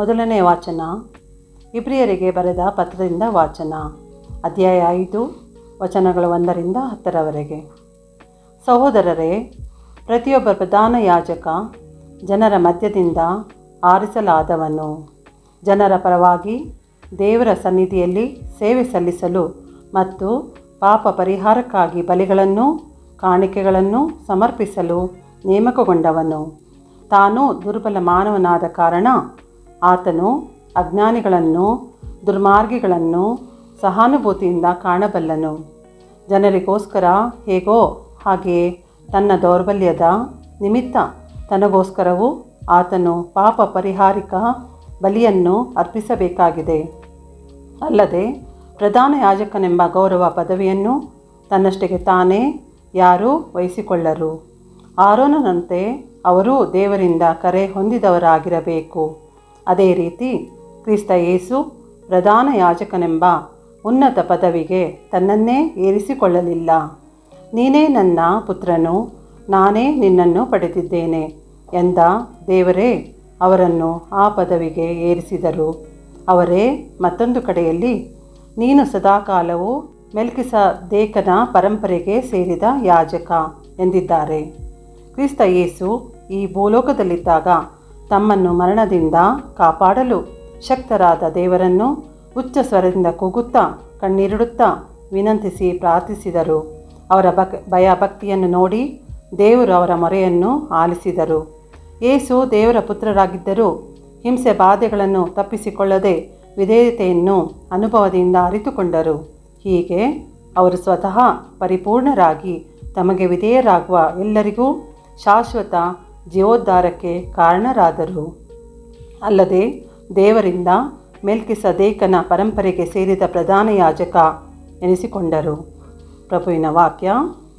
ಮೊದಲನೇ ವಾಚನ. ಇಬ್ರಿಯರಿಗೆ ಬರೆದ ಪತ್ರದಿಂದ ವಾಚನ. ಅಧ್ಯಾಯ ಐದು, ವಚನಗಳು ಒಂದರಿಂದ ಹತ್ತರವರೆಗೆ. ಸಹೋದರರೇ, ಪ್ರತಿಯೊಬ್ಬ ಪ್ರಧಾನ ಯಾಜಕ ಜನರ ಮಧ್ಯದಿಂದ ಆರಿಸಲಾದವನು. ಜನರ ಪರವಾಗಿ ದೇವರ ಸನ್ನಿಧಿಯಲ್ಲಿ ಸೇವೆ ಸಲ್ಲಿಸಲು ಮತ್ತು ಪಾಪ ಪರಿಹಾರಕ್ಕಾಗಿ ಬಲಿಗಳನ್ನು, ಕಾಣಿಕೆಗಳನ್ನು ಸಮರ್ಪಿಸಲು ನೇಮಕಗೊಂಡವನು. ತಾನು ದುರ್ಬಲ ಮಾನವನಾದ ಕಾರಣ ಆತನು ಅಜ್ಞಾನಿಗಳನ್ನು, ದುರ್ಮಾರ್ಗಿಗಳನ್ನು, ಸಹಾನುಭೂತಿಯಿಂದ ಕಾಣಬಲ್ಲನು. ಜನರಿಗೋಸ್ಕರ, ಹೇಗೋ ಹಾಗೆಯೇ ತನ್ನ ದೌರ್ಬಲ್ಯದ ನಿಮಿತ್ತ ತನಗೋಸ್ಕರವೂ ಆತನು ಪಾಪ ಪರಿಹಾರಿಕ ಬಲಿಯನ್ನು ಅರ್ಪಿಸಬೇಕಾಗಿದೆ. ಅಲ್ಲದೆ ಪ್ರಧಾನ ಯಾಜಕನೆಂಬ ಗೌರವ ಪದವಿಯನ್ನು ತನ್ನಷ್ಟಿಗೆ ತಾನೇ ಯಾರೂ ವಹಿಸಿಕೊಳ್ಳರು. ಆರೋನನಂತೆ ಅವರೂ ದೇವರಿಂದ ಕರೆ ಹೊಂದಿದವರಾಗಿರಬೇಕು. ಅದೇ ರೀತಿ ಕ್ರಿಸ್ತ ಯೇಸು ಪ್ರಧಾನ ಯಾಜಕನೆಂಬ ಉನ್ನತ ಪದವಿಗೆ ತನ್ನನ್ನೇ ಏರಿಸಿಕೊಳ್ಳಲಿಲ್ಲ. ನೀನೇ ನನ್ನ ಪುತ್ರನು, ನಾನೇ ನಿನ್ನನ್ನು ಪಡೆದಿದ್ದೇನೆ ಎಂದ ದೇವರೇ, ಅವರನ್ನು ಆ ಪದವಿಗೆ ಏರಿಸಿದರು. ಅವರೇ ಮತ್ತೊಂದು ಕಡೆಯಲ್ಲಿ, ನೀನು ಸದಾಕಾಲವೂ ಮೆಲ್ಕಿಸ ದೇಕನ ಪರಂಪರೆಗೆ ಸೇರಿದ ಯಾಜಕ ಎಂದಿದ್ದಾರೆ. ಕ್ರಿಸ್ತ ಯೇಸು ಈ ಭೂಲೋಕದಲ್ಲಿದ್ದಾಗ ತಮ್ಮನ್ನು ಮರಣದಿಂದ ಕಾಪಾಡಲು ಶಕ್ತರಾದ ದೇವರನ್ನು ಉಚ್ಚ ಸ್ವರದಿಂದ ಕೂಗುತ್ತಾ ಕಣ್ಣೀರಿಡುತ್ತಾ ವಿನಂತಿಸಿ ಪ್ರಾರ್ಥಿಸಿದರು. ಅವರ ಬಕ್ ಭಯಭಕ್ತಿಯನ್ನು ನೋಡಿ ದೇವರು ಅವರ ಮೊರೆಯನ್ನು ಆಲಿಸಿದರು. ಏಸು ದೇವರ ಪುತ್ರರಾಗಿದ್ದರೂ ಹಿಂಸೆ ಬಾಧೆಗಳನ್ನು ತಪ್ಪಿಸಿಕೊಳ್ಳದೆ ವಿಧೇಯತೆಯನ್ನು ಅನುಭವದಿಂದ ಅರಿತುಕೊಂಡರು. ಹೀಗೆ ಅವರು ಸ್ವತಃ ಪರಿಪೂರ್ಣರಾಗಿ ತಮಗೆ ವಿಧೇಯರಾಗುವ ಎಲ್ಲರಿಗೂ ಶಾಶ್ವತ ಜೀವೋದ್ಧಾರಕ್ಕೆ ಕಾರಣರಾದರು ಅಲ್ಲದೆ ದೇವರಿಂದ ಮೆಲ್ಕಿಸದೇಕನ ಪರಂಪರೆಗೆ ಸೇರಿದ ಪ್ರಧಾನ ಯಾಜಕ ಎನಿಸಿಕೊಂಡರು. ಪ್ರಭುವಿನ ವಾಕ್ಯ,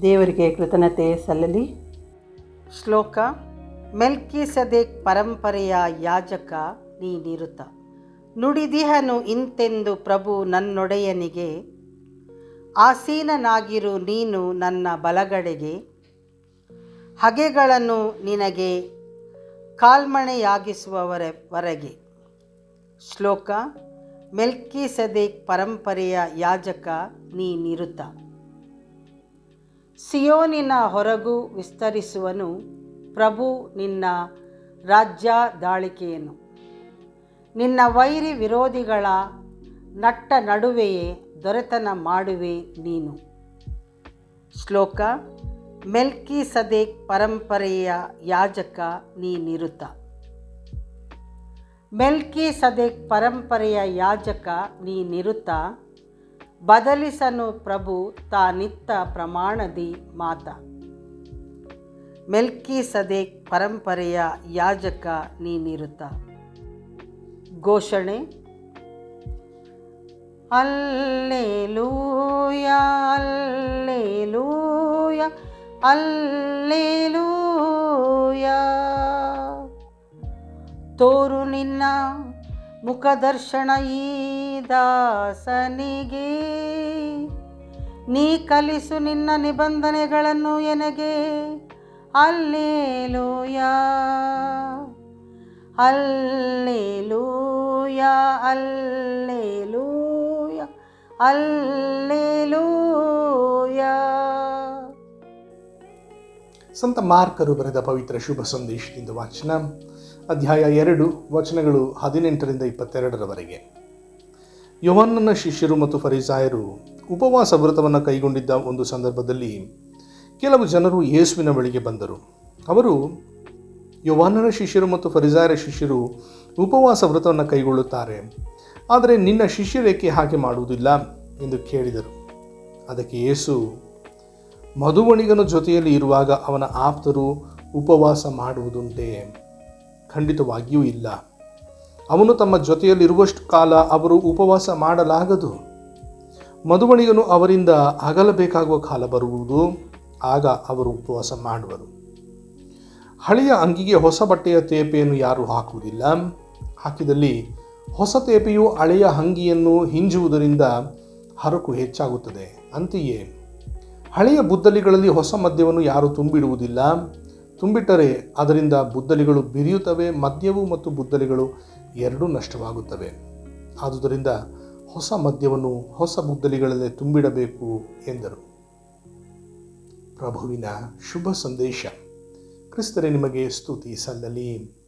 ದೇವರಿಗೆ ಕೃತಜ್ಞತೆ ಸಲ್ಲಲಿ. ಶ್ಲೋಕ, ಮೆಲ್ಕಿಸದೇಕ್ ಪರಂಪರೆಯ ಯಾಜಕ ನೀನಿರುತ್ತ ನುಡಿದಿಹನು ಇಂತೆಂದು ಪ್ರಭು ನನ್ನೊಡೆಯನಿಗೆ, ಆಸೀನನಾಗಿರು ನೀನು ನನ್ನ ಬಲಗಡೆಗೆ ಹಗೆಗಳನ್ನು ನಿನಗೆ ಕಾಲ್ಮಣೆಯಾಗಿಸುವವರೆವರೆಗೆ ಶ್ಲೋಕ ಶ್ಲೋಕ, ಮೆಲ್ಕಿಸದೇಕ್ ಪರಂಪರೆಯ ಯಾಜಕ ನೀನಿರುತ್ತ ಸಿಯೋನಿನ ಹೊರಗು ವಿಸ್ತರಿಸುವನು ಪ್ರಭು ನಿನ್ನ ರಾಜ್ಯ ದಾಳಿಕೆಯನ್ನು ನಿನ್ನ ವೈರಿ ವಿರೋಧಿಗಳ ನಟ್ಟ ನಡುವೆಯೇ ದೊರೆತನ ಮಾಡುವೆ ನೀನು. ಶ್ಲೋಕ ಮೆಲ್ಕಿ ಸದೇಕ್ ಪರಂಪರೆಯ ಯಾಜಕ ನೀನಿರುತ್ತ ಮೆಲ್ಕಿ ಸದೇಕ್ ಪರಂಪರೆಯ ಯಾಜಕ ನೀನಿರುತ್ತ ಬದಲಿಸನು ಪ್ರಭು ತಾನಿತ್ತ ಪ್ರಮಾಣದಿ ಮಾತ. ಮೆಲ್ಕಿ ಸದೇಕ್ ಪರಂಪರೆಯ ಯಾಜಕ ನೀನಿರುತ್ತ ಘೋಷಣೆ, ಅಲ್ಲೇಲೂಯ ಅಲ್ಲೇಲೂಯ. ತೋರು ನಿನ್ನ ಮುಖದರ್ಶನ ಈ ದಾಸನಿಗೆ. ನೀ ಕಲಿಸು ನಿನ್ನ ನಿಬಂಧನೆಗಳನ್ನು ಎನಗೆ. ಅಲ್ಲೇಲೂಯ. Alleluia alleluia alleluia. ಸಂತ ಮಾರ್ಕರು ಬರೆದ ಪವಿತ್ರ ಶುಭ ಸಂದೇಶದಿಂದ ವಾಚನ, ಅಧ್ಯಾಯ ಎರಡು, ವಚನಗಳು ಹದಿನೆಂಟರಿಂದ ಇಪ್ಪತ್ತೆರಡರವರೆಗೆ. ಯೋಹನ್ನನ ಶಿಷ್ಯರು ಮತ್ತು ಫರಿಸಾಯರು ಉಪವಾಸ ವ್ರತವನ್ನು ಕೈಗೊಂಡಿದ್ದ ಒಂದು ಸಂದರ್ಭದಲ್ಲಿ ಕೆಲವು ಜನರು ಯೇಸುವಿನ ಬಳಿಗೆ ಬಂದರು. ಅವರು ಯೋಹನ್ನನ ಶಿಷ್ಯರು ಮತ್ತು ಫರಿಸಾಯರ ಶಿಷ್ಯರು ಉಪವಾಸ ವ್ರತವನ್ನು ಕೈಗೊಳ್ಳುತ್ತಾರೆ, ಆದರೆ ನಿನ್ನ ಶಿಷ್ಯರೇಕೆ ಹಾಗೆ ಮಾಡುವುದಿಲ್ಲ? ಎಂದು ಕೇಳಿದರು. ಅದಕ್ಕೆ ಯೇಸು ಮಧುವಣಿಗನ ಜೊತೆಯಲ್ಲಿ ಇರುವಾಗ ಅವನ ಆಪ್ತರು ಉಪವಾಸ ಮಾಡುವುದುಂಟೆ? ಖಂಡಿತವಾಗಿಯೂ ಇಲ್ಲ. ಅವನು ತಮ್ಮ ಜೊತೆಯಲ್ಲಿರುವಷ್ಟು ಕಾಲ ಅವರು ಉಪವಾಸ ಮಾಡಲಾಗದು. ಮಧುವಣಿಗನು ಅವರಿಂದ ಅಗಲಬೇಕಾಗುವ ಕಾಲ ಬರುವುದು, ಆಗ ಅವರು ಉಪವಾಸ ಮಾಡುವರು. ಹಳೆಯ ಅಂಗಿಗೆ ಹೊಸ ಬಟ್ಟೆಯ ತೇಪೆಯನ್ನು ಯಾರೂ ಹಾಕುವುದಿಲ್ಲ. ಹಾಕಿದಲ್ಲಿ ಹೊಸ ತೇಪೆಯು ಹಳೆಯ ಅಂಗಿಯನ್ನು ಹಿಂಜುವುದರಿಂದ ಹರಕು ಹೆಚ್ಚಾಗುತ್ತದೆ. ಅಂತೆಯೇ ಹಳೆಯ ಬುದ್ದಲಿಗಳಲ್ಲಿ ಹೊಸ ಮದ್ಯವನ್ನು ಯಾರು ತುಂಬಿಡುವುದಿಲ್ಲ. ತುಂಬಿಟ್ಟರೆ ಅದರಿಂದ ಬುದ್ದಲಿಗಳು ಬಿರಿಯುತ್ತವೆ, ಮದ್ಯವು ಮತ್ತು ಬುದ್ದಲಿಗಳು ಎರಡೂ ನಷ್ಟವಾಗುತ್ತವೆ. ಆದುದರಿಂದ ಹೊಸ ಮದ್ಯವನ್ನು ಹೊಸ ಬುದ್ದಲಿಗಳಲ್ಲೇ ತುಂಬಿಡಬೇಕು ಎಂದರು. ಪ್ರಭುವಿನ ಶುಭ ಸಂದೇಶ. ಕ್ರಿಸ್ತರೇ ನಿಮಗೆ ಸ್ತುತಿ ಸಲ್ಲಲಿ.